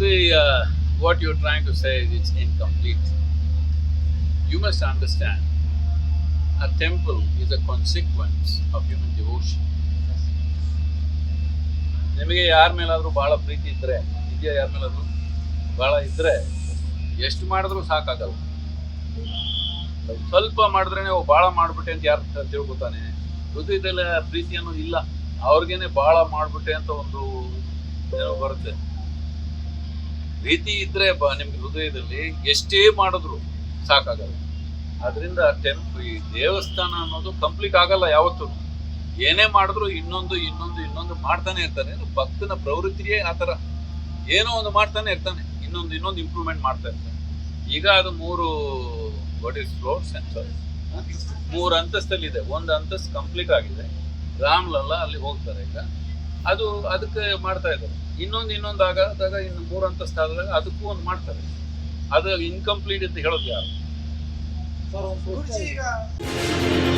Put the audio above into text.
See, uh, what you're trying to say is it's incomplete. You must understand, a temple is a consequence of human devotion. ನಿಮಗೆ ಯಾರ ಮೇಲಾದರೂ ಭಾಳ ಪ್ರೀತಿ ಇದ್ದರೆ ಇದೆಯಾ ಯಾರ ಮೇಲಾದರೂ? ಭಾಳ ಇದ್ದರೆ ಎಷ್ಟು ಮಾಡಿದ್ರೂ ಸಾಕಾಗಲ್ಲ. ಸ್ವಲ್ಪ ಮಾಡಿದ್ರೆ ನೀವು ಭಾಳ ಮಾಡ್ಬಿಟ್ಟೆ ಅಂತ ಯಾರು ತಿಳ್ಕೊತಾನೆ. ಹೃದಯದಲ್ಲಿ ಪ್ರೀತಿಯನ್ನು ಇಲ್ಲ. ಅವ್ರಿಗೇನೆ ಭಾಳ ಮಾಡ್ಬಿಟ್ಟೆ ಅಂತ ಒಂದು ಬರುತ್ತೆ. ಪ್ರೀತಿ ಇದ್ರೆ ಬ, ನಿಮ್ಗೆ ಹೃದಯದಲ್ಲಿ ಎಷ್ಟೇ ಮಾಡಿದ್ರು ಸಾಕಾಗಲ್ಲ. ಅದರಿಂದ ಟೆಂಪ್ ಈ ದೇವಸ್ಥಾನ ಅನ್ನೋದು ಕಂಪ್ಲೀಟ್ ಆಗಲ್ಲ ಯಾವತ್ತೂ. ಏನೇ ಮಾಡಿದ್ರು ಇನ್ನೊಂದು ಇನ್ನೊಂದು ಇನ್ನೊಂದು ಮಾಡ್ತಾನೆ ಇರ್ತಾನೆ. ಭಕ್ತನ ಪ್ರವೃತ್ತಿಯೇ ಆ ಥರ. ಏನೋ ಒಂದು ಮಾಡ್ತಾನೆ ಇರ್ತಾನೆ. ಇನ್ನೊಂದು ಇನ್ನೊಂದು ಇಂಪ್ರೂವ್ಮೆಂಟ್ ಮಾಡ್ತಾ ಇರ್ತಾನೆ. ಈಗ ಅದು ಮೂರು ವಾಟ್ ಇಸ್ ಫ್ಲೋರ್ ಸೆನ್ಸರ್ ಮೂರು ಅಂತಸ್ತಲ್ಲಿದೆ ಒಂದು ಅಂತಸ್ತು ಕಂಪ್ಲೀಟ್ ಆಗಿದೆ. ರಾಮ್ಲಲ್ಲ ಅಲ್ಲಿ ಹೋಗ್ತಾರೆ ಈಗ. ಅದು ಅದಕ್ಕೆ ಮಾಡ್ತಾ ಇದ್ದಾರೆ. ಇನ್ನೊಂದು ಇನ್ನೊಂದು ಆಗದಾಗ ಇನ್ನು ಮೂರು ಅಂತಸ್ತು ಆದಾಗ ಅದಕ್ಕೂ ಒಂದು ಮಾಡ್ತಾರೆ. ಅದು ಇನ್ಕಂಪ್ಲೀಟ್ ಅಂತ ಹೇಳೋದು ಯಾರು? ಸರ್ ಒಂದು ಪ್ರಶ್ನೆ